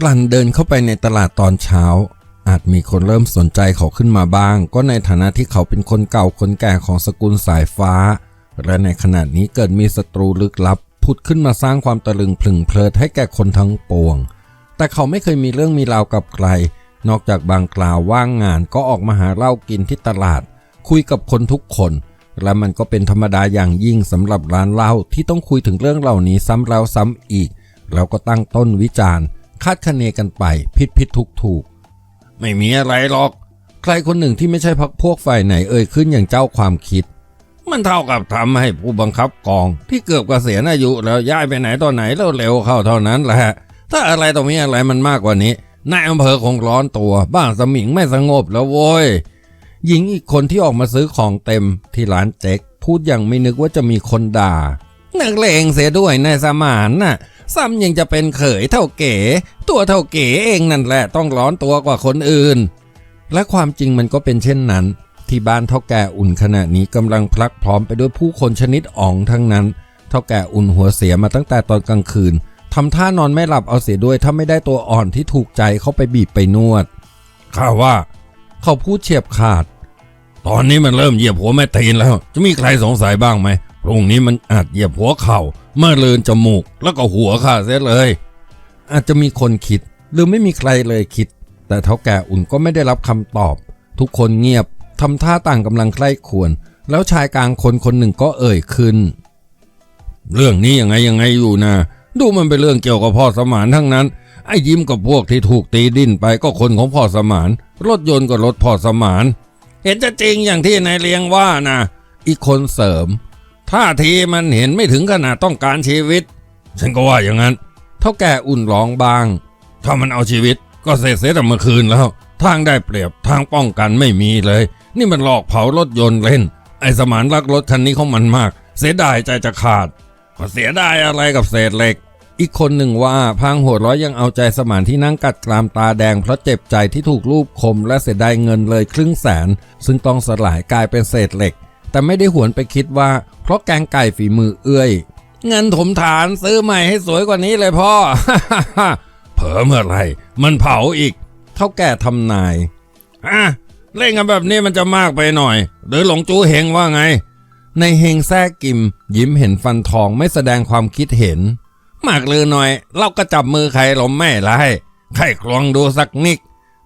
กลั่นเดินเข้าไปในตลาดตอนเช้า อาจมีคนเริ่มสนใจเขาขึ้นมาบ้าง ก็ในฐานะที่เขาเป็นคนเก่าคนแก่ของสกุลสายฟ้า และในขณะนี้เกิดมีศัตรูลึกลับผุดขึ้นมาสร้างความตะลึงพลึงเพลิดให้แก่คนทั้งปวง แต่เขาไม่เคยมีเรื่องมีราวกับใคร นอกจากบางกล่าวว่างงานก็ออกมาหาเหล้ากินที่ตลาด คุยกับคนทุกคน และมันก็เป็นธรรมดาอย่างยิ่งสำหรับร้านเหล้าที่ต้องคุยถึงเรื่องเหล่านี้ซ้ำแล้วซ้ำอีก แล้วก็ตั้งต้นวิจารณ์ คาดคะเนกันไปผิดผิดถูกถูกไม่มีอะไรหรอก ใครคนหนึ่งที่ไม่ใช่พักพวกฝ่ายไหนเอ่ยขึ้นอย่างเจ้าความคิด มันเท่ากับทำให้ผู้บังคับกอง ที่เกือบเกษียณอายุแล้วย้ายไปไหนตอนไหนเร็วเข้าเท่านั้นแหละถ้าอะไรตรงนี้อะไรมันมากกว่านี้นายอำเภอคงร้อนตัว บ้านสมิงไม่สงบแล้วโว้ยหญิงอีกคนที่ออกมาซื้อของเต็มที่ร้านเจ๊กพูดอย่างไม่นึกว่าจะมีคนด่านักเลงเสียด้วยนายสมานน่ะ ซ้ำยังจะเป็นเขยเท่าเก๋ ตัวเท่าเก๋เองนั่นแหละต้องร้อนตัวกว่าคนอื่น และความจริงมันก็เป็นเช่นนั้น ที่บ้านเท่าแก่อุ่นขณะนี้กำลังพลักพร้อมไปด้วยผู้คนชนิดอ่องทั้งนั้น เท่าแก่อุ่นหัวเสียมาตั้งแต่ตอนกลางคืนทำท่านอนไม่หลับเอาเสียด้วยถ้าไม่ได้ตัวอ่อนที่ถูกใจเขาไปบีบไปนวดข้าว่า เขาพูดเฉียบขาด ตอนนี้มันเริ่มเหยียบหัวแม่ตีนแล้ว จะมีใครสงสัยบ้างไหม พรุ่งนี้มันอาจเหยียบหัวเข่าเมื่อเลือนจมูก แล้วก็หัวข้าเสียเลย อาจจะมีคนคิดหรือไม่มีใครเลยคิด แต่เท่าแก่อุ่นก็ไม่ได้รับคำตอบ ทุกคนเงียบทำท่าต่างกำลังใคร่ควร แล้วชายกลางคนคนหนึ่งก็เอ่ยขึ้น เรื่องนี้ยังไงยังไงอยู่นะดูมันเป็นเรื่องเกี่ยวกับพ่อสมานทั้งนั้น ไอ้ยิ้มกับพวกที่ถูกตีดิ้นไปก็คนของพ่อสมาน รถยนต์ก็รถพ่อสมาน เห็นจะจริงอย่างที่นายเลี้ยงว่านะอีกคนเสริม ท่าทีมันเห็นไม่ถึงขนาดต้องการชีวิต ฉันก็ว่าอย่างนั้น เท่าแก่อุ่นร้องบาง ถ้ามันเอาชีวิตก็เสร็จเสียแต่เมื่อคืนแล้ว ทางได้เปรียบทางป้องกันไม่มีเลย นี่มันหลอกเผารถยนต์เล่น ไอ้สมานรักรถคันนี้ของมันมาก เสียดายใจจะขาดเสียดายอะไรกับเศษเหล็ก อีกคนหนึ่งว่าพางหัวร้อยยังเอาใจสมานที่นั่งกัดกรามตาแดงเพราะเจ็บใจที่ถูกลูบคมและเสียดายเงินเลยครึ่งแสน ซึ่งต้องสลายกลายเป็นเศษเหล็ก แต่ไม่ได้หวนไปคิดว่า เพราะแกงไก่ฝีมือเอื้อย เงินถมฐานซื้อใหม่ให้สวยกว่านี้เลยพ่อ เผลอเมื่อไรมันเผาอีก เท่าแก่ทำนายอะเล่นกันแบบนี้มันจะมากไปหน่อย หรือหลงจูเฮงว่าไง ในเฮงแท้กิม ยิ้มเห็นฟันทองไม่แสดงความคิดเห็น มากเลยหน่อย เราก็จับมือใครลมไม่ไรใครคลองดูสักนิก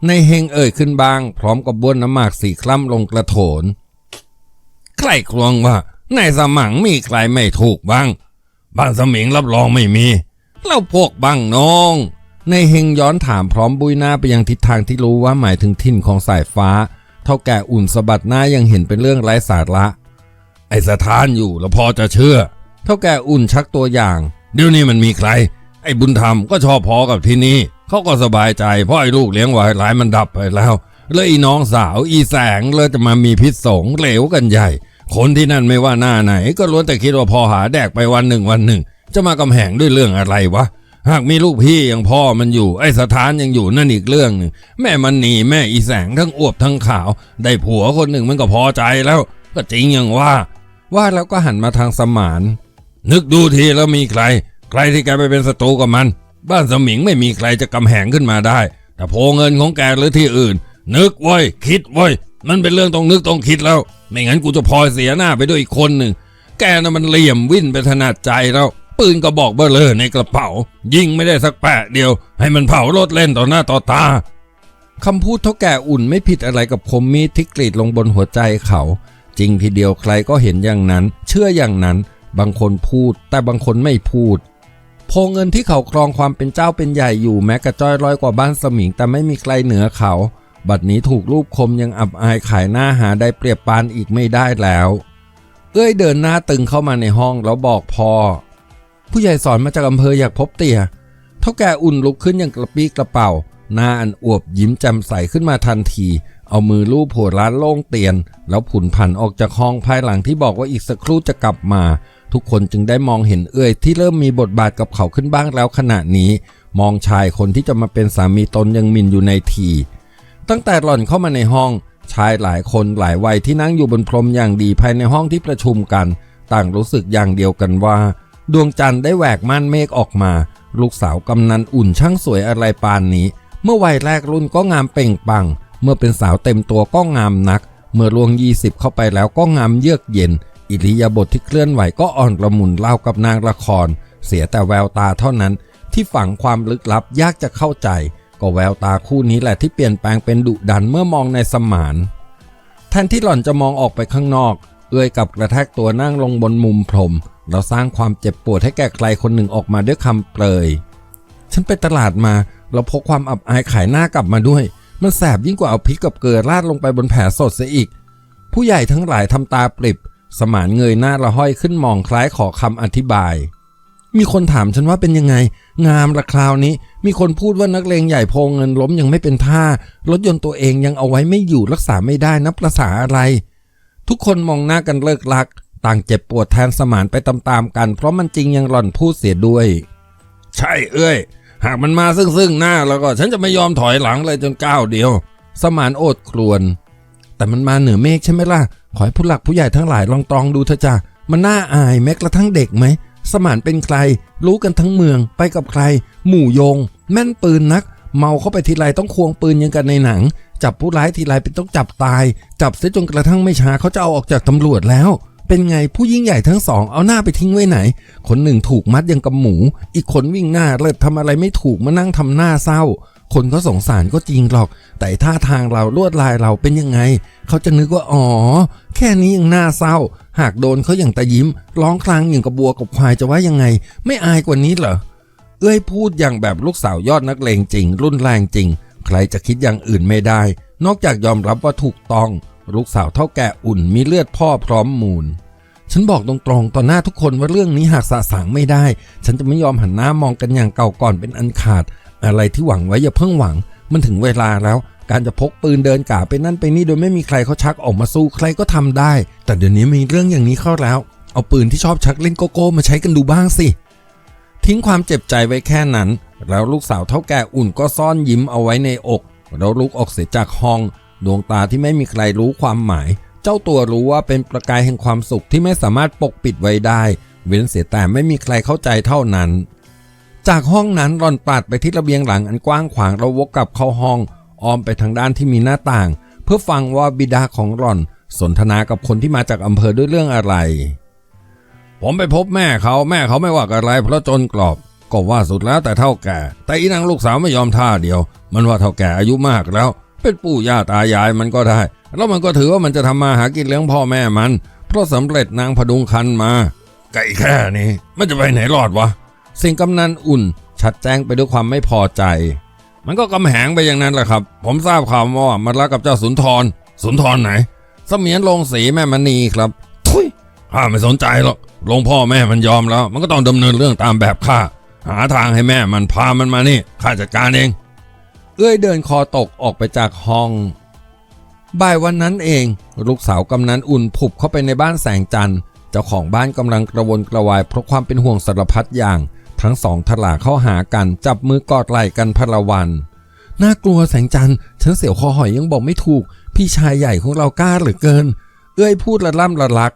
ในเฮงเอ่ยขึ้นบาง พร้อมกับบ้วนน้ำหมากสีคล้ำลงกระโถน ใครคลวงว่าในสมังมีใครไม่ถูกบ้างบ้านสมิงรับรองไม่มี แล้วพวกบ้างน้องในเฮงย้อนถามพร้อมบุยหน้าไปยังทิศทางที่รู้ว่าหมายถึงถิ่นของสายฟ้า เท่าแก่อุ่นสะบัดหน้ายังเห็นเป็นเรื่องไร้สาระ ไอสถานอยู่แล้วพอจะเชื่อ เท่าแก่อุ่นชักตัวอย่าง เดี๋ยวนี้มันมีใคร ไอ้บุญธรรมก็ชอบพอกับที่นี่เขาก็สบายใจเพราะไอ้ลูกเลี้ยงไว้หลายมันดับไปแล้ว แล้วอีน้องสาวอีแสงเลยจะมามีพิษสงเหลวกันใหญ่ คนที่นั่นไม่ว่าหน้าไหน ก็ล้วนแต่คิดว่าพอหาแดกไปวันหนึ่งวันหนึ่ง จะมากำแหงด้วยเรื่องอะไรวะหากมีลูกพี่อย่างพ่อมันอยู่ ไอ้สถานยังอยู่นั่นอีกเรื่องหนึ่งแม่มันหนีแม่อีแสงทั้งอวบทั้งขาว ได้ผัวคนหนึ่งมันก็พอใจแล้ว ก็จริงอย่างว่า ว่าแล้วก็หันมาทางสมาน นึกดูทีแล้วมีใคร ใครที่แกไปเป็นศัตรูกับมัน บ้านสมิงไม่มีใครจะกำแหงขึ้นมาได้ แต่โพเงินของแกหรือที่อื่น นึกไว้คิดไว้มันเป็นเรื่องต้องนึกต้องคิดแล้ว ไม่งั้นกูจะพลอยเสียหน้าไปด้วยอีกคนหนึ่ง แกน่ะมันเหลี่ยมวิ่นไปถนัดใจแล้ว ปืนกระบอกเบลเลอในกระเป๋า ยิงไม่ได้สักแปะเดียว ให้มันเผารถเล่นต่อหน้าต่อตาคำพูดเท่าแก่อุ่นไม่ผิดอะไรกับคมมีดที่กรีดลงบนหัวใจเขา จริงทีเดียวใครก็เห็นอย่างนั้น เชื่ออย่างนั้น บางคนพูด แต่บางคนไม่พูดโพเงินที่เขาครองความเป็นเจ้าเป็นใหญ่อยู่แม้กระจ้อยร้อยกว่าบ้านสมิงแต่ไม่มีใครเหนือเขา บัดนี้ถูกรูปคมยังอับอายขายหน้าหาได้เปรียบปานอีกไม่ได้แล้ว เอ้ยเดินหน้าตึงเข้ามาในห้องแล้วบอกพ่อผู้ใหญ่สอนมาจากอำเภออยากพบเตี่ยเท่าแก่อุ่นลุกขึ้นอย่างกระปี้กระเป๋า หน้าอันอวบยิ้มแจ่มใสขึ้นมาทันที เอามือลูบหัวร้านโล่งเตียน แล้วผุนผันออกจากห้องภายหลังที่บอกว่าอีกสักครู่จะกลับมา ทุกคนจึงได้มองเห็นเอื้อยที่เริ่มมีบทบาทกับเขาขึ้นบ้างแล้วขณะนี้ มองชายคนที่จะมาเป็นสามีตนยังมินอยู่ในที ตั้งแต่หล่อนเข้ามาในห้อง ชายหลายคนหลายวัยที่นั่งอยู่บนพรมอย่างดีภายในห้องที่ประชุมกัน ต่างรู้สึกอย่างเดียวกันว่า ดวงจันทร์ได้แหวกม่านเมฆออกมา ลูกสาวกำนันอุ่นช่างสวยอะไรปานนี้ เมื่อวัยแรกรุ่นก็งามเป่งปัง เมื่อเป็นสาวเต็มตัวก็งามนัก เมื่อลวง20เข้าไปแล้วก็งามเยือกเย็น อิริยาบถที่เคลื่อนไหวก็อ่อนละมุนเล่ากับนางละคร เสียแต่แววตาเท่านั้น ที่ฝังความลึกลับยากจะเข้าใจ ก็แววตาคู่นี้แหละที่เปลี่ยนแปลงเป็นดุดันเมื่อมองในสมานแทนที่หล่อนจะมองออกไปข้างนอก เอื้อยกับกระแทกตัวนั่งลงบนมุมพรมแล้วสร้างความเจ็บปวดให้แก่ใครคนหนึ่งออกมาด้วยคำเปรย ฉันไปตลาดมาแล้วพกความอับอายขายหน้ากลับมาด้วย มันแสบยิ่งกว่าเอาพริกกับเกลือราดลงไปบนแผลสดเสียอีก ผู้ใหญ่ทั้งหลายทำตาปริบ สมานเงยหน้าละห้อยขึ้นมองคล้ายขอคำอธิบาย มีคนถามฉันว่าเป็นยังไง งามละคราวนี้ มีคนพูดว่านักเลงใหญ่โพงเงินล้มยังไม่เป็นท่ารถยนต์ตัวเองยังเอาไว้ไม่อยู่รักษาไม่ได้นับประษาอะไร ทุกคนมองหน้ากันเลิกลัก ต่างเจ็บปวดแทนสมานไปตามๆกัน เพราะมันจริงยังหล่อนพูดเสียด้วย ใช่เอ้ยหากมันมาซึ่งซึ่งหน้าแล้วก็ฉันจะไม่ยอมถอยหลังเลยจนก้าวเดียว สมานโอดครวน แต่มันมาเหนือเมฆใช่ไหมล่ะขอให้ผู้หลักผู้ใหญ่ทั้งหลายลองตรองดูเถอะจ้ะมันน่าอายแม้กระทั่งเด็กไหม สมานเป็นใคร รู้กันทั้งเมือง ไปกับใคร หมู่โยง แม่นปืนนัก เมาเข้าไปทีไรต้องควงปืนยังกันในหนัง จับผู้ร้ายทีไรเป็นต้องจับตาย จับเสียจนกระทั่งไม่ช้าเขาจะเอาออกจากตำรวจแล้ว เป็นไงผู้ยิ่งใหญ่ทั้งสองเอาหน้าไปทิ้งไว้ไหน คนหนึ่งถูกมัดยังกับหมู อีกคนวิ่งหน้าเลิศทำอะไรไม่ถูกมานั่งทำหน้าเศร้า คนก็สงสารก็จริงหรอก แต่ท่าทางเราลวดลายเราเป็นยังไง เขาจะนึกว่าอ๋อ แค่นี้ยังน่าเศร้า หากโดนเขาอย่างตะยิ้ม ร้องคลางอย่างกับบัวกับควายจะว่ายังไง ไม่อายกว่านี้เหรอ เอ้ยพูดอย่างแบบลูกสาวยอดนักเลงจริง รุนแรงจริง ใครจะคิดอย่างอื่นไม่ได้ นอกจากยอมรับว่าถูกต้อง ลูกสาวเท่าแก่อุ่นมีเลือดพ่อพร้อมมูลฉันบอกตรงๆ ต่อหน้าทุกคนว่าเรื่องนี้หากสะสางไม่ได้ ฉันจะไม่ยอมหันหน้ามองกันอย่างเก่าก่อนเป็นอันขาด อะไรที่หวังไว้อย่าเพิ่งหวัง มันถึงเวลาแล้ว การจะพกปืนเดินกาไปนั่นไปนี่โดยไม่มีใครเขาชักออกมาสู้ใครก็ทำได้ แต่เดี๋ยวนี้มีเรื่องอย่างนี้เข้าแล้ว เอาปืนที่ชอบชักเล่นโกโก้มาใช้กันดูบ้างสิ ทิ้งความเจ็บใจไว้แค่นั้น แล้วลูกสาวเท่าแก่อุ่นก็ซ่อนยิ้มเอาไว้ในอกแล้วลุกออกเสียจากห้อง ดวงตาที่ไม่มีใครรู้ความหมาย เจ้าตัวรู้ว่าเป็นประกายแห่งความสุขที่ไม่สามารถปกปิดไว้ได้ เว้นเสียแต่ไม่มีใครเข้าใจเท่านั้น จากห้องนั้นหล่อนปาดไปที่ระเบียงหลังอันกว้างขวางแล้ววกกลับเข้าห้องอ้อมไปทางด้านที่มีหน้าต่าง เพื่อฟังว่าบิดาของหล่อน สนทนากับคนที่มาจากอำเภอด้วยเรื่องอะไร ผมไปพบแม่เขาแม่เขาไม่ว่าอะไรเพราะจนกรอบ ก็ว่าสุดแล้วแต่เท่าแก่ แต่อีนางลูกสาวไม่ยอมท่าเดียว มันว่าเท่าแก่อายุมากแล้ว เป็นปู่ย่าตายายมันก็ได้ แล้วมันก็ถือว่ามันจะทำมาหากินเลี้ยงพ่อแม่มัน เพราะสำเร็จนางพดุงคันมาไก่แค่นี้มันจะไปไหนรอดวะ สิ่งกำนันอุ่น ชัดแจ้งไปด้วยความไม่พอใจ มันก็กำแหงไปอย่างนั้นแหละครับ ผมทราบข่าวว่ามันรักกับเจ้าสุนทร สุนทรไหน เสมียนลงสีแม่มณีครับ ทุยข้าไม่สนใจหรอกลงพ่อแม่มันยอมแล้ว มันก็ต้องดำเนินเรื่องตามแบบข้า หาทางให้แม่มันพามันมานี่ข้าจัดการเอง เอื้อยเดินคอตกออกไปจากห้องบ่ายวันนั้นเอง ลูกสาวกำนันอุ่นผุบเข้าไปในบ้านแสงจันทร์เจ้าของบ้านกำลังกระวนกระวายเพราะความเป็นห่วงสารพัดอย่าง ทั้งสองถลาเข้าหากันจับมือกอดไหล่กันพลวัน น่ากลัวแสงจันทร์ฉันเสียวคอหอยยังบอกไม่ถูก พี่ชายใหญ่ของเรากล้าเหลือเกิน เอ้ยพูดละล่ำละลัก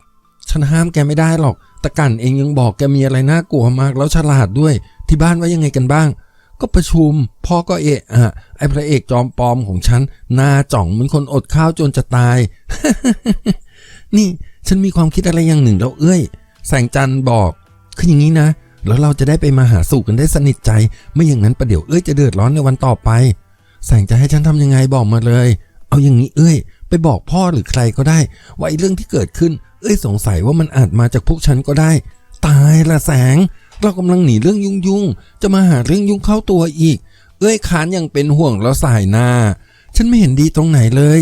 ฉันห้ามแกไม่ได้หรอกต่กันเองยังบอกแกมีอะไรน่ากลัวมากแล้วฉลาดด้วย ที่บ้านว่ายังไงกันบ้าง ก็ประชุม พ่อก็เอะอะไอพระเอกจอมปลอมของฉันหน้าจ่องเหมือนคนอดข้าวจนจะตาย นี่ฉันมีความคิดอะไรอย่างหนึ่งแล้วเอ้ย แสงจันทร์บอกคืออย่างนี้นะ แล้วเราจะได้ไปมาหาสู่กันได้สนิทใจ ไม่อย่างนั้นประเดี๋ยวเอ้ยจะเดือดร้อนในวันต่อไป แสงจะให้ฉันทำยังไงบอกมาเลย เอาอย่างนี้เอ้ย ไปบอกพ่อหรือใครก็ได้ ว่าไอ้เรื่องที่เกิดขึ้น เอ้ยสงสัยว่ามันอาจมาจากพวกฉันก็ได้ ตายละแสง เรากำลังหนีเรื่องยุ่งๆจะมาหาเรื่องยุ่งเข้าตัวอีก เอ้ยขานยังเป็นห่วงแล้วสายหน้า ฉันไม่เห็นดีตรงไหนเลย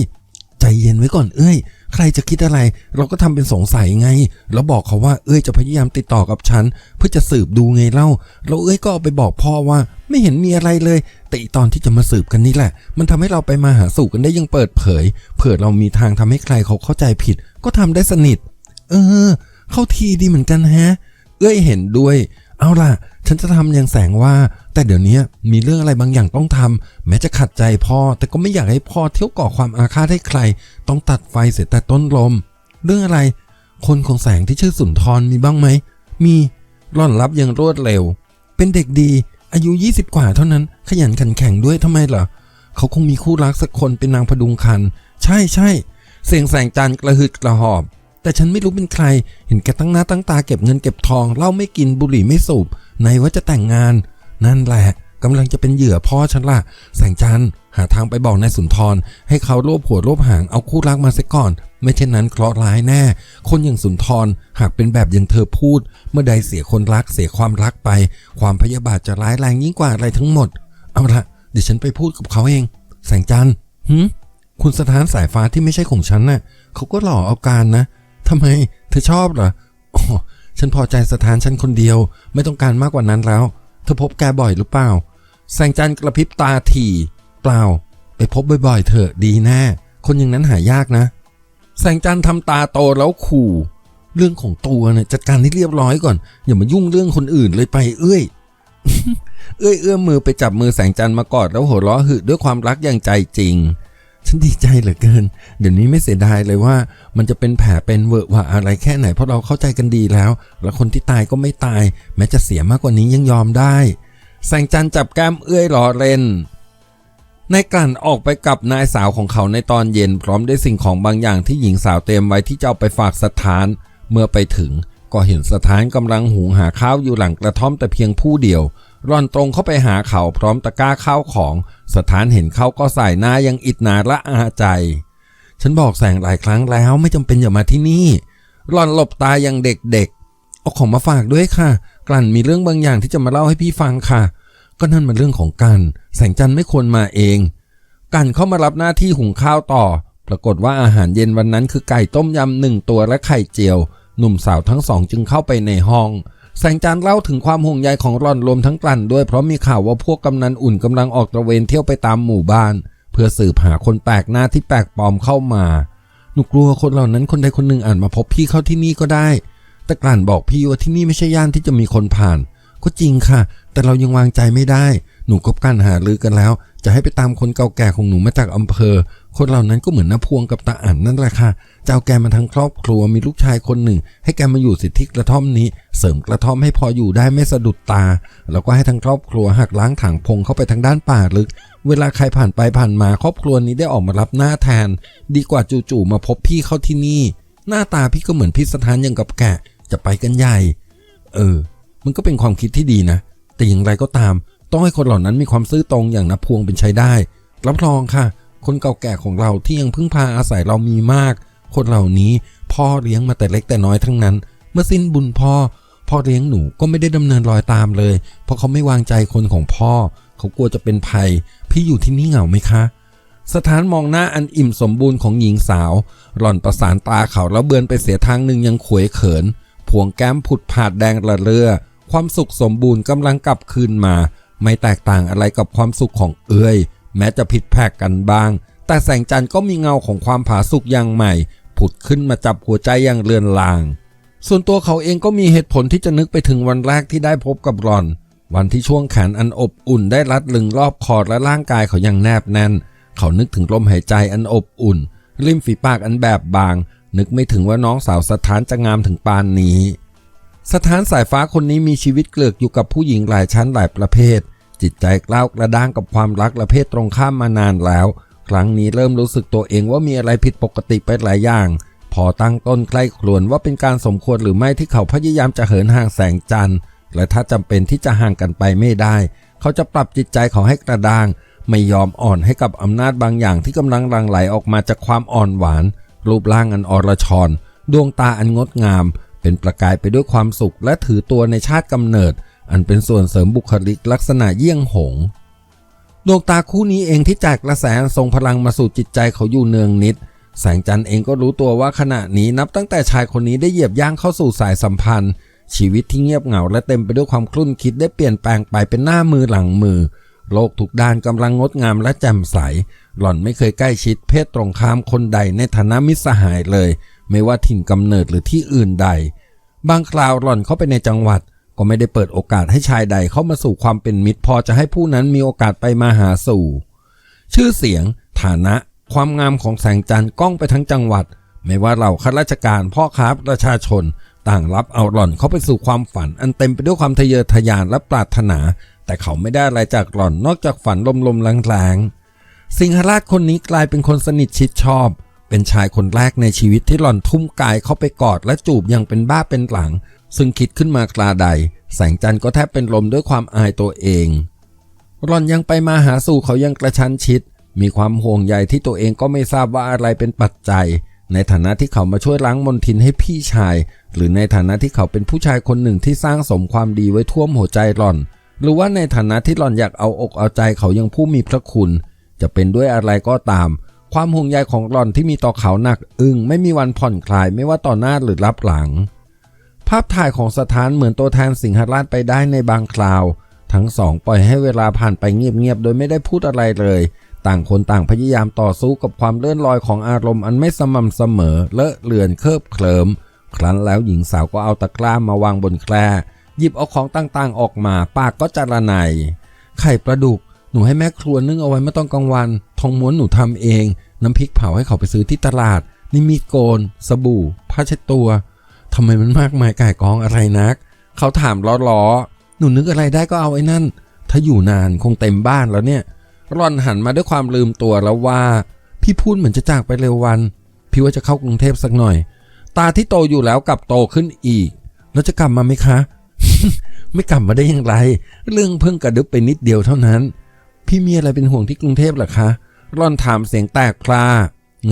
ใจเย็นไว้ก่อนเอ้ย ใครจะคิดอะไร เราก็ทำเป็นสงสัยไง แล้วบอกเขาว่าเอ้ยจะพยายามติดต่อกับฉัน เพื่อจะสืบดูไงเล่า เราเอ้ยก็เอาไปบอกพ่อว่า ไม่เห็นมีอะไรเลย แต่ตอนที่จะมาสืบกันนี่แหละ มันทำให้เราไปมาหาสู่กันได้ยังเปิดเผย เผื่อเรามีทางทำให้ใครเขาเข้าใจผิด ก็ทำได้สนิท เออ เข้าทีดีเหมือนกันฮะ เอ้ยเห็นด้วย เอาล่ะ ฉันจะทำอย่างแสงว่า แต่เดี๋ยวนี้มีเรื่องอะไรบางอย่างต้องทำแม้จะขัดใจพ่อ แต่ก็ไม่อยากให้พ่อเที่ยวก่อความอาฆาตให้ใคร ต้องตัดไฟเสียแต่ต้นลม เรื่องอะไร คนของแสงที่ชื่อสุนทรมีบ้างไหม มีร่อนรับอย่างรวดเร็ว เป็นเด็กดี อายุ 20 กว่าเท่านั้น ขยันขันแข็งด้วยทำไมเหรอเขาคงมีคู่รักสักคนเป็นนางพดุงคัน ใช่ใช่เสียงแสงจันทร์กระหึดกระหอบ แต่ฉันไม่รู้เป็นใคร เห็นแกตั้งหน้าตั้งตาเก็บเงินเก็บทองเหล้าไม่กินบุหรี่ไม่สูบไหนว่าจะแต่งงาน นั่นแหละกำลังจะเป็นเหยื่อพ่อฉันล่ะแสงจันทร์หาทางไปบอกนายสุนทร ให้เขารวบหัวรวบหางเอาคู่รักมาเสียก่อน ไม่เช่นนั้นเคราะห์ร้ายแน่ คนอย่างสุนทรหากเป็นแบบอย่างเธอพูด เมื่อใดเสียคนรักเสียความรักไป ความพยาบาทจะร้ายแรงยิ่งกว่าอะไรทั้งหมด เอาละเดี๋ยวฉันไปพูดกับเขาเอง แสงจันทร์หืมคุณสถานสายฟ้าที่ไม่ใช่ของฉันน่ะเขาก็หล่อเอาการนะ ทำไม เธอชอบเหรออฉันพอใจสถานฉันคนเดียว ไม่ต้องการมากกว่านั้นแล้ว เธอพบแกบ่อยหรือเปล่า แสงจันทร์กระพริบตาถี่ เปล่า ไปพบบ่อยๆ เถอะดีแน่ คนอย่างนั้นหายากนะ แสงจันทร์ทำตาโตแล้วขู่ เรื่องของตัวเนี่ยจัดการให้เรียบร้อยก่อน อย่ามายุ่งเรื่องคนอื่นเลยไปเอ้ยเอ้ยเอื้อมมือไปจับมือแสงจันทร์มากอดแล้วหัวเราะหึด้วยความรักอย่างใจจริง ฉันดีใจเหลือเกิน เดี๋ยวนี้ไม่เสียดายเลยว่า มันจะเป็นแผลเป็นเวอะหวะอะไรแค่ไหนเพราะเราเข้าใจกันดีแล้ว แล้วคนที่ตายก็ไม่ตาย แม้จะเสียมากกว่านี้ยังยอมได้ แสงจันทร์จับแก้มเอื้อยหล่อเลนนายกลั่นออกไปกับนายสาวของเขาในตอนเย็น พร้อมด้วยสิ่งของบางอย่างที่หญิงสาวเตรียมไว้ที่จะเอาไปฝากสถาน เมื่อไปถึง ก็เห็นสถานกำลังหุงหาข้าวอยู่หลังกระท่อมแต่เพียงผู้เดียว ร่อนตรงเข้าไปหาเขาพร้อมตะกร้าข้าวของ สถานเห็นเขาก็ใส่หน้ายังอิดนาละอาใจ ฉันบอกแสงหลายครั้งแล้วไม่จำเป็นอย่ามาที่นี่ร่อนหลบตายังเด็กๆเอาของมาฝากด้วยค่ะ กลั่นมีเรื่องบางอย่างที่จะมาเล่าให้พี่ฟังค่ะ ก็นั่นมันเรื่องของกัน แสงจันทร์ไม่ควรมาเอง กันเข้ามารับหน้าที่หุงข้าวต่อ ปรากฏว่าอาหารเย็นวันนั้นคือไก่ต้มยำหนึ่งตัวและไข่เจียว หนุ่มสาวทั้งสองจึงเข้าไปในห้อง แสงจันทร์เล่าถึงความห่วงใยของร่อนรวมทั้งกลั่นด้วยเพราะมีข่าวว่าพวกกำนันอุ่นกำลังออกตระเวนเที่ยวไปตามหมู่บ้าน เพื่อสืบหาคนแปลกหน้าที่แปลกปลอมเข้ามาหนูกลัวคนเหล่านั้นคนใดคนหนึ่งอาจมาพบพี่เข้าที่นี่ก็ได้ แต่กลั่นบอกพี่ว่าที่นี่ไม่ใช่ย่านที่จะมีคนผ่าน ก็จริงค่ะ แต่เรายังวางใจไม่ได้ หนูกบกันหารือกันแล้ว จะให้ไปตามคนเก่าแก่ของหนูมาจากอำเภอ คนเหล่านั้นก็เหมือนน้าพวงกับตาอ่านนั่นแหละค่ะจะเอาแกมาทั้งครอบครัวมีลูกชายคนหนึ่ง ให้แกมาอยู่สิทธิกระท่อมนี้ เสริมกระท่อมให้พออยู่ได้ไม่สะดุดตา แล้วก็ให้ทั้งครอบครัวหักล้างถังพงเข้าไปทางด้านป่าลึก เวลาใครผ่านไปผ่านมาครอบครัวนี้ได้ออกมารับหน้าแทน ดีกว่าจู่ๆมาพบพี่เข้าที่นี่ หน้าตาพี่ก็เหมือนพี่สถานอย่างกับแกะจะไปกันใหญ่ เออ มันก็เป็นความคิดที่ดีนะ แต่อย่างไรก็ตาม ต้องให้คนเหล่านั้นมีความซื่อตรงอย่างนพวงเป็นใช้ได้ รับรองค่ะ คนเก่าแก่ของเราที่ยังพึ่งพาอาศัยเรามีมาก คนเหล่านี้พ่อเลี้ยงมาแต่เล็กแต่น้อยทั้งนั้น เมื่อสิ้นบุญพ่อ พ่อเลี้ยงหนูก็ไม่ได้ดำเนินรอยตามเลย เพราะเขาไม่วางใจคนของพ่อ เขากลัวจะเป็นภัย พี่อยู่ที่นี่เหงาไหมคะ สถานมองหน้าอันอิ่มสมบูรณ์ของหญิงสาว หล่อนประสานตาเขาแล้วเบือนไปเสียทางหนึ่งยังขวยเขินพวงแก้มผุดผาดแดงระเรือความสุขสมบูรณ์กำลังกลับคืนมา ไม่แตกต่างอะไรกับความสุขของเอื้อย แม้จะผิดแผกกันบ้าง แต่แสงจันทร์ก็มีเงาของความผาสุกอย่างใหม่ ผุดขึ้นมาจับหัวใจอย่างเลือนลาง ส่วนตัวเขาเองก็มีเหตุผลที่จะนึกไปถึงวันแรกที่ได้พบกับรอน วันที่ช่วงแขนอันอบอุ่นได้รัดลึงรอบคอและร่างกายเขาอย่างแนบแน่น เขานึกถึงลมหายใจอันอบอุ่น ริมฝีปากอันแบบบาง นึกไม่ถึงว่าน้องสาวสถานจะงามถึงปานนี้สถานสายฟ้าคนนี้มีชีวิตเกลือกอยู่กับผู้หญิงหลายชั้นหลายประเภท จิตใจกล้าวกระด้างกับความรักและเพศตรงข้ามมานานแล้ว ครั้งนี้เริ่มรู้สึกตัวเองว่ามีอะไรผิดปกติไปหลายอย่าง พอตั้งต้นใกล้ครวนว่าเป็นการสมควรหรือไม่ที่เขาพยายามจะเหินห่างแสงจันทร์และถ้าจำเป็นที่จะห่างกันไปไม่ได้ เขาจะปรับจิตใจเขาให้กระด้าง ไม่ยอมอ่อนให้กับอำนาจบางอย่างที่กำลังรังไหลออกมาจากความอ่อนหวาน รูปร่างอันอรชร ดวงตาอันงดงาม เป็นประกายไปด้วยความสุขและถือตัวในชาติกำเนิด อันเป็นส่วนเสริมบุคลิกลักษณะเยี่ยงหงดวงตาคู่นี้เองที่จากกระแสทรงพลังมาสู่จิตใจเขาอยู่เนืองนิด แสงจันทร์เองก็รู้ตัวว่าขณะนี้นับตั้งแต่ชายคนนี้ได้เหยียบย่างเข้าสู่สายสัมพันธ์ ชีวิตที่เงียบเหงาและเต็มไปด้วยความคลุ่นคิดได้เปลี่ยนแปลงไปเป็นหน้ามือหลังมือ โลกทุกด้านกำลังงดงามและแจ่มใส หล่อนไม่เคยใกล้ชิดเพศตรงข้ามคนใดในฐานะมิตรสหายเลย ไม่ว่าถิ่นกำเนิดหรือที่อื่นใด บางคราวหล่อนเข้าไปในจังหวัด ก็ไม่ได้เปิดโอกาสให้ชายใดเข้ามาสู่ความเป็นมิตร พอจะให้ผู้นั้นมีโอกาสไปมาหาสู่ ชื่อเสียง ฐานะ ความงามของแสงจันทร์ก้องไปทั้งจังหวัด ไม่ว่าเราข้าราชการพ่อค้าประชาชน ต่างรับเอาหล่อนเข้าไปสู่ความฝัน อันเต็มไปด้วยความทะเยอทะยานและปรารถนา แต่เขาไม่ได้อะไรจากหล่อนนอกจากฝันลมๆแรงๆสิงหราชคนนี้กลายเป็นคนสนิทชิดชอบ เป็นชายคนแรกในชีวิตที่หล่อนทุ่มกายเข้าไปกอดและจูบอย่างเป็นบ้าเป็นหลัง ซึ่งคิดขึ้นมากลาใด แสงจันทร์ก็แทบเป็นลมด้วยความอายตัวเองหล่อนยังไปมาหาสู่เขายังกระชั้นชิด มีความห่วงใยที่ตัวเองก็ไม่ทราบว่าอะไรเป็นปัจจัย ในฐานะที่เขามาช่วยล้างมลทินให้พี่ชาย หรือในฐานะที่เขาเป็นผู้ชายคนหนึ่งที่สร้างสมความดีไว้ท่วมหัวใจหล่อน หรือว่าในฐานะที่หล่อนอยากเอาอกเอาใจเขายังผู้มีพระคุณ จะเป็นด้วยอะไรก็ตาม ความห่วงใยของหล่อนที่มีต่อเขาหนักอึ้งไม่มีวันผ่อนคลายไม่ว่าต่อหน้าหรือรับหลัง ภาพถ่ายของสถานเหมือนตัวแทนสิงหราชไปได้ในบางคราว ทั้งสองปล่อยให้เวลาผ่านไปเงียบๆ โดยไม่ได้พูดอะไรเลย ต่างคนต่างพยายามต่อสู้กับความเลื่อนลอยของอารมณ์อันไม่สม่ำเสมอ เลอะเลือนเคิบเคลิมครั้นแล้วหญิงสาวก็เอาตะกร้ามาวางบนแคร่หยิบเอาของต่างๆออกมา ปากก็จาระไนไข่ปลาดุก หนูให้แม่ครัวนึ่งเอาไว้เมื่อตอนกลางวัน ทองม้วนหนูทำเอง น้ำพริกเผาให้เขาไปซื้อที่ตลาดนี่มีดโกน สบู่ ผ้าเช็ดตัว ทำไมมันมากมายก่ายกองอะไรนัก เขาถามล้อๆ หนูนึกอะไรได้ก็เอาไอ้นั่น ถ้าอยู่นานคงเต็มบ้านแล้วเนี่ยร่อนหันมาด้วยความลืมตัวแล้วว่า พี่พูดเหมือนจะจากไปเร็ววัน พี่ว่าจะเข้ากรุงเทพสักหน่อย ตาที่โตอยู่แล้วกลับโตขึ้นอีก แล้วจะกลับมาไหมคะ ไม่กลับมาได้อย่างไร เรื่องเพิ่งกระดึบไปนิดเดียวเท่านั้น พี่มีอะไรเป็นห่วงที่กรุงเทพหรอคะร่อนถามเสียงแตกพลา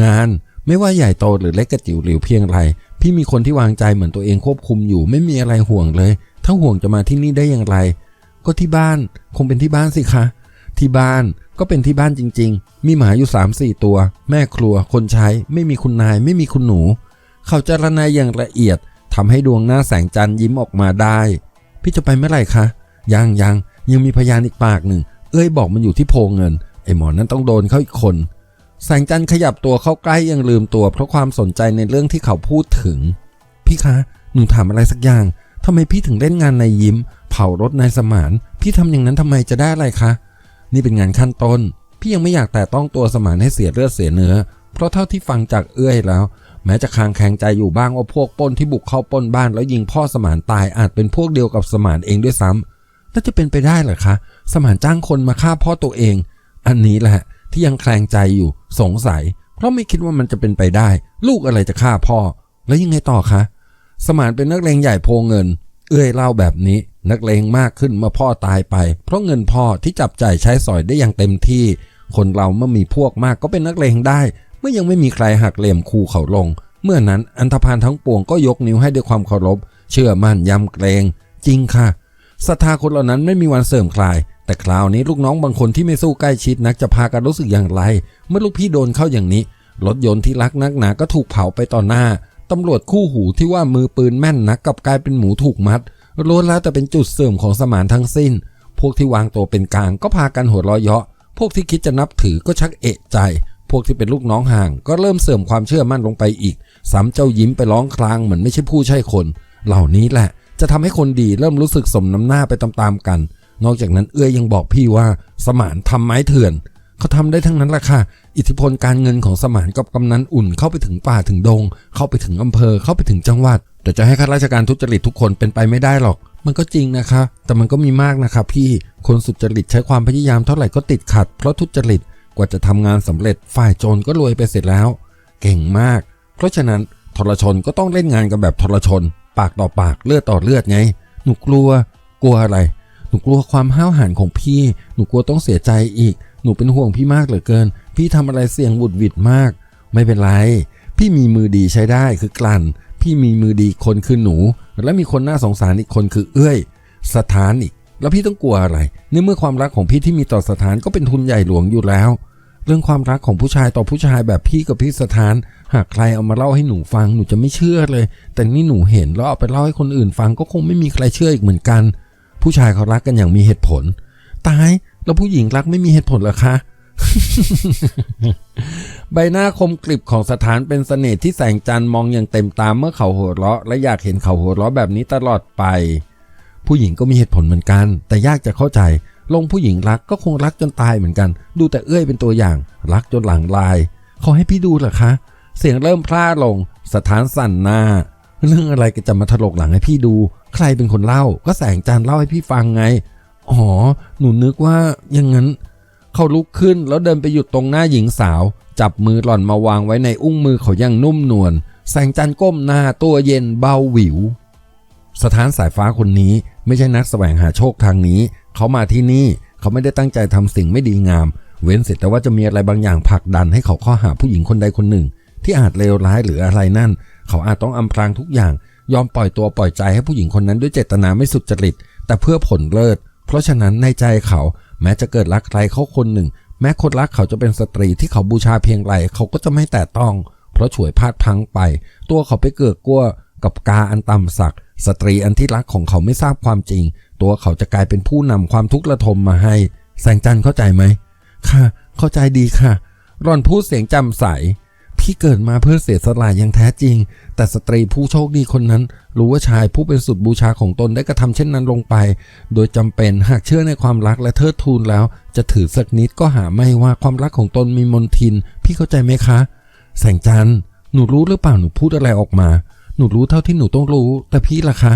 งาน ไม่ว่าใหญ่โตหรือเล็กกระจิ๋วหลิวเพียงไร พี่มีคนที่วางใจเหมือนตัวเองควบคุมอยู่ ไม่มีอะไรห่วงเลย ถ้าห่วงจะมาที่นี่ได้อย่างไร ก็ที่บ้านคงเป็นที่บ้านสิคะ ที่บ้านก็เป็นที่บ้านจริง ๆ มีหมาอยู่3ามสี่ตัว แม่ครัว คนใช้ ไม่มีคุณนาย ไม่มีคุณหนู เขาจะระนายอย่างละเอียดทำให้ดวงหน้าแสงจันทร์ยิ้มออกมาได้ พี่จะไปเมื่อไหร่คะยังยังยังมีพยานอีกปากหนึ่ง เอ้ยบอกมันอยู่ที่โพเงินไอ้หมอนั้นต้องโดนเขาอีกคน แสงจันทร์ขยับตัวเข้าใกล้ยังลืมตัว เพราะความสนใจในเรื่องที่เขาพูดถึง พี่คะ หนูถามอะไรสักอย่างทำไมพี่ถึงเล่นงานนายยิ้ม เผารถนายสมาน พี่ทำอย่างนั้นทำไมจะได้อะไรคะ นี่เป็นงานขั้นต้น พี่ยังไม่อยากแต่ต้องตัวสมานให้เสียเลือดเสียเนื้อ เพราะเท่าที่ฟังจากเอื้อยแล้ว แม้จะคางแข็งใจอยู่บ้างว่าพวกป้นที่บุกเข้าป้นบ้าน แล้วยิงพ่อสมานตายอาจเป็นพวกเดียวกับสมานเองด้วยซ้ำแล้วจะเป็นไปได้เหรอคะ สมานจ้างคนมาฆ่าพ่อตัวเอง อันนี้แหละ ที่ยังแคลงใจอยู่สงสัย เพราะไม่คิดว่ามันจะเป็นไปได้ ลูกอะไรจะฆ่าพ่อ แล้วยังไงต่อคะ สมานเป็นนักเลงใหญ่โพเงิน เอื้อยเล่าแบบนี้ นักเลงมากขึ้นเมื่อพ่อตายไป เพราะเงินพ่อที่จับจ่ายใช้สอยได้อย่างเต็มที่ คนเราเมื่อมีพวกมากก็เป็นนักเลงได้ เมื่อยังไม่มีใครหักเหลี่ยมคูเขาลง เมื่อนั้นอันธพาลทั้งปวงก็ยกนิ้วให้ด้วยความเคารพ เชื่อมั่นยำเกรง จริงค่ะศรัทธาคนเหล่านั้นไม่มีวันเสื่อมคลายแต่คราวนี้ลูกน้องบางคนที่ไม่สู้ใกล้ชิดนักจะพากันรู้สึกอย่างไร เมื่อลูกพี่โดนเข้าอย่างนี้ รถยนต์ที่รักนักหนาก็ถูกเผาไปต่อหน้า ตำรวจคู่หูที่ว่ามือปืนแม่นนักกับกลายเป็นหมูถูกมัดล้วนแล้วแต่เป็นจุดเสื่อมของสมานทั้งสิ้น พวกที่วางตัวเป็นกลางก็พากันหัวเราะเยาะ พวกที่คิดจะนับถือก็ชักเอะใจ พวกที่เป็นลูกน้องห่าง ก็เริ่มเสื่อมความเชื่อมั่นลงไปอีกสามเจ้ายิ้มไปร้องคลางเหมือนไม่ใช่ผู้ใช่คน เหล่านี้แหละ จะทำให้คนดีเริ่มรู้สึกสมน้ำหน้าไปตามๆกัน นอกจากนั้นเอื้อยยังบอกพี่ว่าสมานทำไม้เถื่อนเขาทำได้ทั้งนั้นแหละค่ะ อิทธิพลการเงินของสมานกับกำนันอุ่นเข้าไปถึงป่าถึงดง เข้าไปถึงอำเภอเข้าไปถึงจังหวัด แต่จะให้ข้าราชการทุจริตทุกคนเป็นไปไม่ได้หรอก มันก็จริงนะคะ แต่มันก็มีมากนะคะพี่คนสุจริตใช้ความพยายามเท่าไหร่ก็ติดขัด เพราะทุจริตกว่าจะทำงานสำเร็จฝ่ายโจรก็รวยไปเสร็จแล้ว เก่งมาก เพราะฉะนั้นทรชนก็ต้องเล่นงานกันแบบทรชน ปากต่อปากเลือดต่อเลือดไงหนูกลัว กลัวอะไร หนูกลัวความห้าวหาญของพี่ หนูกลัวต้องเสียใจอีก หนูเป็นห่วงพี่มากเหลือเกิน พี่ทำอะไรเสี่ยงหวุดหวิดมาก ไม่เป็นไร พี่มีมือดีใช้ได้คือกลั่น พี่มีมือดีคนคือหนู และมีคนน่าสงสารอีกคนคือเอื้อย สถานอีก แล้วพี่ต้องกลัวอะไรในเมื่อความรักของพี่ที่มีต่อสถานก็เป็นทุนใหญ่หลวงอยู่แล้ว เรื่องความรักของผู้ชายต่อผู้ชายแบบพี่กับพี่สถาน หากใครเอามาเล่าให้หนูฟังหนูจะไม่เชื่อเลย แต่นี่หนูเห็นแล้วเอาไปเล่าให้คนอื่นฟังก็คงไม่มีใครเชื่ออีกเหมือนกัน ผู้ชายเขารักกันอย่างมีเหตุผล ตายแล้วผู้หญิงรักไม่มีเหตุผลหรอคะ ใบหน้าคมกริบของสถานเป็นเสน่ห์ที่แสงจันทร์มองอย่างเต็มตามเมื่อเขาหัวเราะ และอยากเห็นเขาหัวเราะแบบนี้ตลอดไป ผู้หญิงก็มีเหตุผลเหมือนกัน แต่ยากจะเข้าใจ ลงผู้หญิงรักก็คงรักจนตายเหมือนกัน ดูแต่เอื้อยเป็นตัวอย่าง รักจนหลังลายขาให้พี่ดูเหรอคะ เสียงเริ่มพร่าลง สถานสั่นหน้า เรื่องอะไรก็จะมาถลกหลังให้พี่ดู ใครเป็นคนเล่า ก็แสงจันทร์เล่าให้พี่ฟังไง อ๋อ หนูนึกว่าอย่างนั้น เขาลุกขึ้นแล้วเดินไปหยุดตรงหน้าหญิงสาว จับมือหล่อนมาวางไว้ในอุ้งมือเขาอย่างนุ่มนวล แสงจันทร์ก้มหน้าตัวเย็นเบาหวิว สถานสายฟ้าคนนี้ไม่ใช่นักแสวงหาโชคทางนี้ เขามาที่นี่เขาไม่ได้ตั้งใจทำสิ่งไม่ดีงาม เว้นเสร็จแต่ว่าจะมีอะไรบางอย่างผลักดันให้เขาข้าหาผู้หญิงคนใดคนหนึ่ง ที่อาจเลวร้ายหรืออะไรนั่น เขาอาจต้องอำพรางทุกอย่าง ยอมปล่อยตัวปล่อยใจให้ผู้หญิงคนนั้นด้วยเจตนาไม่สุจริต แต่เพื่อผลเลิศ เพราะฉะนั้นในใจเขาแม้จะเกิดรักใครเขาคนหนึ่ง แม้คนรักเขาจะเป็นสตรีที่เขาบูชาเพียงไรเขาก็จะไม่แตะต้อง เพราะฉวยพลาดพังไป ตัวเขาไปเกิดกลัวกับกาอันต่ำสักสตรีอันที่รักของเขาไม่ทราบความจริง ตัวเขาจะกลายเป็นผู้นำความทุกข์ระทมมาให้ แสงจันทร์เข้าใจไหมค่ะ เข้าใจดีค่ะร่อนพูดเสียงจำใส พี่เกิดมาเพื่อเสียสละอย่างแท้จริง แต่สตรีผู้โชคดีคนนั้น รู้ว่าชายผู้เป็นสุดบูชาของตนได้กระทำเช่นนั้นลงไป โดยจำเป็นหากเชื่อในความรักและเทิดทูนแล้ว จะถือสักนิดก็หาไม่ว่าความรักของตนมีมนทิน พี่เข้าใจไหมคะ แสงจันทร์หนูรู้หรือเปล่าหนูพูดอะไรออกมา หนูรู้เท่าที่หนูต้องรู้ แต่พี่ล่ะคะ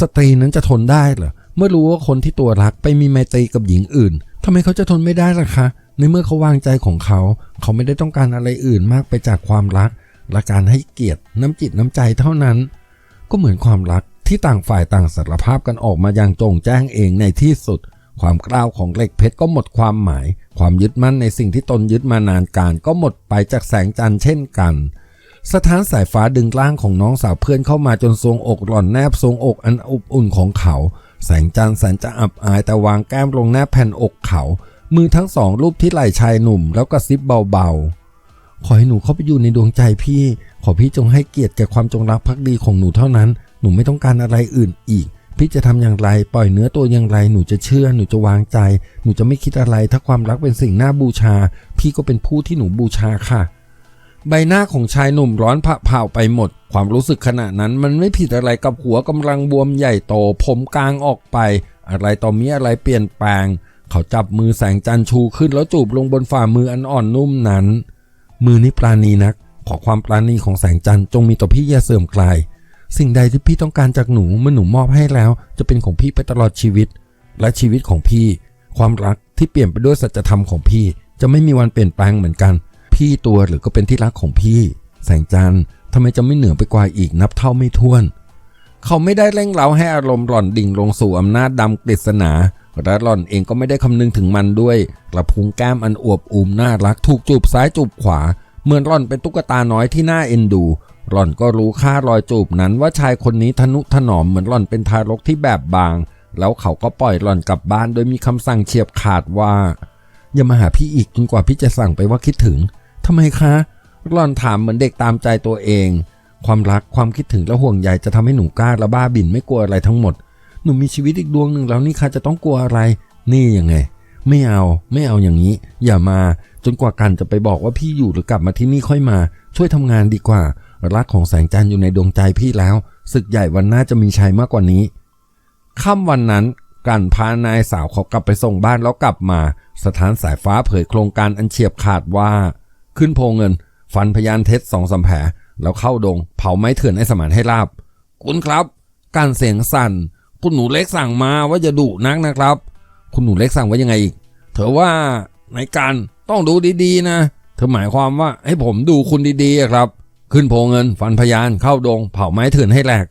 สตรีนั้นจะทนได้เหรอเมื่อรู้ว่าคนที่ตัวรักไปมีไมตรีกับหญิงอื่นทำไมเขาจะทนไม่ได้ล่ะคะ ในเมื่อเขาวางใจของเขา เขาไม่ได้ต้องการอะไรอื่นมากไปจากความรักและการให้เกียรติน้ำจิตน้ำใจเท่านั้น ก็เหมือนความรักที่ต่างฝ่ายต่างสารภาพกันออกมาอย่างโจงแจ้งเองในที่สุด ความกล้าวของเหล็กเพชรก็หมดความหมาย ความยึดมั่นในสิ่งที่ตนยึดมานานการก็หมดไปจากแสงจันทร์เช่นกัน สถานสายฟ้าดึงร่างของน้องสาวเพื่อนเข้ามาจนทรงอกหล่อนแนบทรงอกอันอบอุ่นของเขา แสงจันทร์แสนจะอับอายแต่วางแก้มลงแนบแผ่นอกเขา มือทั้งสองรูปที่ไหล่ชายหนุ่มแล้วก็ซิบเบาๆ ขอให้หนูเข้าไปอยู่ในดวงใจพี่ ขอพี่จงให้เกียรติแก่ความจงรักภักดีของหนูเท่านั้น หนูไม่ต้องการอะไรอื่นอีก พี่จะทำอย่างไร ปล่อยเนื้อตัวอย่างไร หนูจะเชื่อ หนูจะวางใจ หนูจะไม่คิดอะไร ถ้าความรักเป็นสิ่งน่าบูชา พี่ก็เป็นผู้ที่หนูบูชาค่ะ ใบหน้าของชายหนุ่มร้อนผะเผาไปหมด ความรู้สึกขณะนั้นมันไม่ผิดอะไรกับหัวกำลังบวมใหญ่โต ผมกลางออกไป อะไรต่อมีอะไรเปลี่ยนแปลง เขาจับมือแสงจันชูขึ้นแล้วจูบลงบนฝ่ามืออันอ่อนนุ่มนั้น มือนี้ปราณีนัก ขอความปราณีของแสงจันจงมีต่อพี่อย่าเสื่อมคลาย สิ่งใดที่พี่ต้องการจากหนูเมื่อหนูมอบให้แล้ว จะเป็นของพี่ไปตลอดชีวิต และชีวิตของพี่ ความรักที่เปลี่ยนไปด้วยสัจธรรมของพี่ จะไม่มีวันเปลี่ยนแปลงเหมือนกัน พี่ตัวหรือก็เป็นที่รักของพี่ แสงจันทร์ทำไมจะไม่เหนือไปกว่าอีกนับเท่าไม่ถ้วน เขาไม่ได้เร่งเร้าให้อารมณ์หล่อนดิ่งลงสู่อำนาจดำกฤษณาและหล่อนเองก็ไม่ได้คำนึงถึงมันด้วย กระพุ้งแก้มอันอวบอุ่มน่ารักถูกจูบซ้ายจูบขวา เหมือนหล่อนเป็นตุ๊กตาน้อยที่น่าเอ็นดู หล่อนก็รู้ค่ารอยจูบนั้นว่าชายคนนี้ทนุถนอมเหมือนหล่อนเป็นทารกที่แบบบาง แล้วเขาก็ปล่อยหล่อนกลับบ้านโดยมีคำสั่งเฉียบขาดว่า อย่ามาหาพี่อีกจนกว่าพี่จะสั่งไปว่าคิดถึงทำไมคะหล่อนถามเหมือนเด็กตามใจตัวเอง ความรักความคิดถึงและห่วงใยจะทำให้หนูกล้าและบ้าบินไม่กลัวอะไรทั้งหมด หนูมีชีวิตอีกดวงหนึ่งแล้วนี่ค่ะจะต้องกลัวอะไร นี่ยังไง ไม่เอาไม่เอาอย่างนี้ อย่ามา จนกว่ากันจะไปบอกว่าพี่อยู่หรือกลับมาที่นี่ค่อยมา ช่วยทำงานดีกว่า รักของแสงจันทร์อยู่ในดวงใจพี่แล้วศึกใหญ่วันหน้าจะมีชัยมากกว่านี้ค่ำวันนั้นกันพานายสาวเขากลับไปส่งบ้านแล้วกลับมา สถานสายฟ้าเผยโครงการอันเฉียบขาดว่า ขึ้นโพเงิน ฟันพยานเท็จสองสามแผล แล้วเข้าดงเผาไม้เถื่อนไอ้สมานให้ราบ คุณครับ การเสียงสั่น คุณหนูเล็กสั่งมาว่าจะดุนักนะครับ คุณหนูเล็กสั่งว่ายังไงอีก เธอว่าในการต้องดูดีๆนะ เธอหมายความว่าให้ผมดูคุณดีๆครับ ขึ้นโพเงินฟันพยานเข้าดง เผาไม้เถื่อนให้แหลก